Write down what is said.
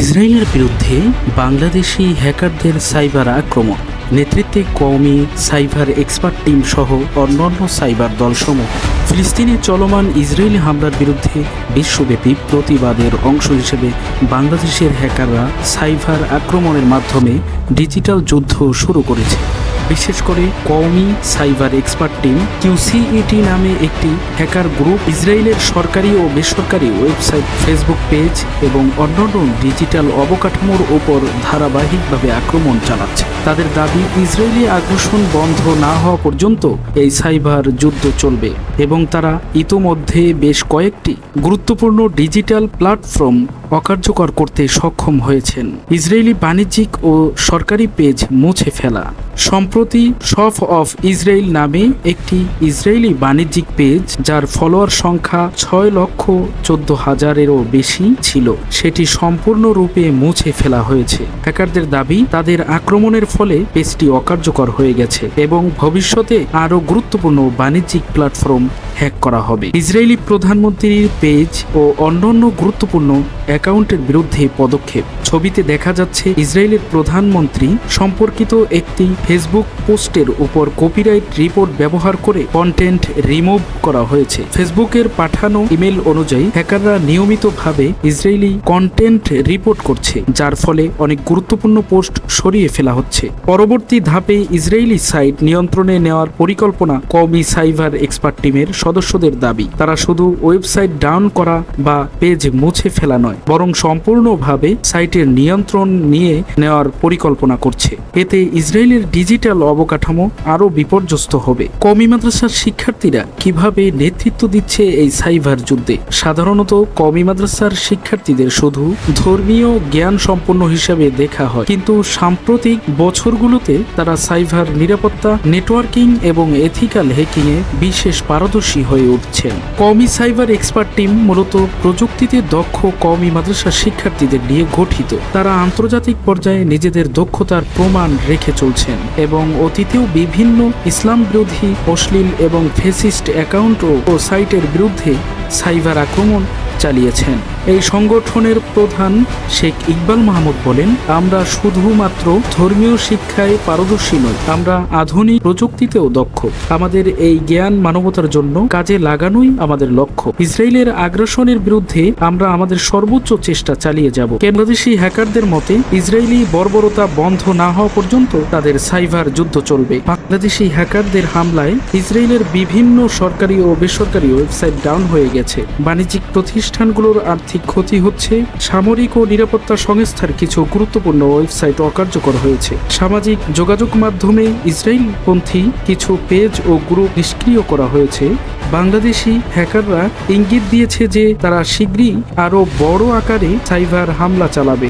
ইসরায়েলের বিরুদ্ধে বাংলাদেশি হ্যাকারদের সাইবার আক্রমণ। নেতৃত্বে কওমি সাইবার এক্সপার্ট টিম সহ অন্যান্য সাইবার দলসমূহ। ফিলিস্তিনে চলমান ইসরায়েলি হামলার বিরুদ্ধে বিশ্বব্যাপী প্রতিবাদের অংশ হিসেবে বাংলাদেশের হ্যাকাররা সাইবার আক্রমণের মাধ্যমে ডিজিটাল যুদ্ধ শুরু করেছে। বিশেষ করে কওমি সাইবার এক্সপার্ট টিম কিউসিইটি নামে একটি হ্যাকার গ্রুপ, ইসরায়েলের সরকারি ও বেসরকারি ওয়েবসাইট, ফেসবুক পেজ এবং অন্যান্য ডিজিটাল অবকাঠামোর ওপর ধারাবাহিকভাবে আক্রমণ চালাচ্ছে। তাদের দাবি, ইসরায়েলি আগ্রাসন বন্ধ না হওয়া পর্যন্ত এই সাইবার যুদ্ধ চলবে এবং তারা ইতোমধ্যে বেশ কয়েকটি গুরুত্বপূর্ণ ডিজিটাল প্ল্যাটফর্ম অকার্যকর করতে সক্ষম হয়েছেন। ইসরায়েলি বাণিজ্যিক ও সরকারি পেজ মুছে ফেলা। সম্প্রতি শফ অফ ইসরায়েল নামে একটি ইসরায়েলি বাণিজ্যিক পেজ, যার ফলোয়ার সংখ্যা ছয় লক্ষ চোদ্দ হাজারেরও বেশি ছিল। সেটি সম্পূর্ণরূপে মুছে ফেলা হয়েছে। হ্যাকারদের দাবি, তাদের আক্রমণের ফলে পেজটি অকার্যকর হয়ে গেছে এবং ভবিষ্যতে আরও গুরুত্বপূর্ণ বাণিজ্যিক প্ল্যাটফর্ম হ্যাক করা হবে। ইসরায়েলি প্রধানমন্ত্রীর পেজ ও অন্যান্য গুরুত্বপূর্ণ অ্যাকাউন্টের বিরুদ্ধে পদক্ষেপ। ছবিতে দেখা যাচ্ছে, ইসরায়েলের প্রধানমন্ত্রী সম্পর্কিত একটি ফেসবুক পোস্টের উপর কপিরাইট রিপোর্ট ব্যবহার করে কন্টেন্ট রিমুভ করা হয়েছে। ফেসবুকের পাঠানো ইমেল অনুযায়ী, হ্যাকাররা নিয়মিতভাবে ইসরায়েলি কন্টেন্ট রিপোর্ট করছে, যার ফলে অনেক গুরুত্বপূর্ণ পোস্ট সরিয়ে ফেলা হচ্ছে। পরবর্তী ধাপে ইসরায়েলি সাইট নিয়ন্ত্রণে নেওয়ার পরিকল্পনা কমি সাইবার এক্সপার্ট টিমের সদস্যদের দাবি, তারা শুধু ওয়েবসাইট ডাউন করা বা পেজ মুছে ফেলা নয়, বরং সম্পূর্ণভাবে সাইটের নিয়ন্ত্রণ নিয়ে নেওয়ার পরিকল্পনা করছে। এতে ইসরায়েলের ডিজিটাল অবকাঠামো আরও বিপর্যস্ত হবে। কমি মাদ্রাসার শিক্ষার্থীরা কীভাবে নেতৃত্ব দিচ্ছে এই সাইবার যুদ্ধে? সাধারণত কমি মাদ্রাসার শিক্ষার্থীদের শুধু ধর্মীয় জ্ঞান সম্পন্ন হিসাবে দেখা হয়, কিন্তু সাম্প্রতিক বছরগুলোতে তারা সাইবার নিরাপত্তা, নেটওয়ার্কিং এবং এথিক্যাল হ্যাকিংয়ে বিশেষ পারদর্শী হয়ে উঠছেন কমি সাইবার এক্সপার্ট টিম মূলত প্রযুক্তিতে দক্ষ কমি মাদ্রাসা শিক্ষার্থীদের নিয়ে গঠিত। তারা আন্তর্জাতিক পর্যায়ে নিজেদের দক্ষতার প্রমাণ রেখে চলছেন এবং অতীতেও বিভিন্ন ইসলাম বিরোধী, অশ্লীল এবং ফেসিস্ট অ্যাকাউন্ট ও সাইটের বিরুদ্ধে সাইবার আক্রমণ চালিয়েছেন। এই সংগঠনের প্রধান শেখ ইকবাল মাহমুদ বলেন, আমরা শুধুমাত্র ধর্মীয় শিক্ষায় পারদর্শী নই, আমরা আধুনিক প্রযুক্তিতেও দক্ষ। আমাদের এই জ্ঞান মানবতার জন্য কাজে লাগানোই আমাদের লক্ষ্য। ইসরায়েলের আগ্রাসনের বিরুদ্ধে আমরা আমাদের সর্বোচ্চ চেষ্টা চালিয়ে যাব। বাংলাদেশি হ্যাকারদের মতে, ইসরায়েলি বর্বরতা বন্ধ না হওয়া পর্যন্ত তাদের সাইবার যুদ্ধ চলবে। বাংলাদেশি হ্যাকারদের হামলায় ইসরায়েলের বিভিন্ন সরকারি ও বেসরকারি ওয়েবসাইট ডাউন হয়ে গেছে। বাণিজ্যিক প্রতিষ্ঠানগুলোর আর্থিক ক্ষতি হচ্ছে। সামরিক ও নিরাপত্তা সংস্থার কিছু গুরুত্বপূর্ণ ওয়েবসাইট অকার্যকর হয়েছে। সামাজিক যোগাযোগ মাধ্যমে ইসরায়েলপন্থী কিছু পেজ ও গ্রুপ নিষ্ক্রিয় করা হয়েছে। বাংলাদেশি হ্যাকাররা ইঙ্গিত দিয়েছে যে তারা শীঘ্রই আরও বড় আকারে সাইবার হামলা চালাবে।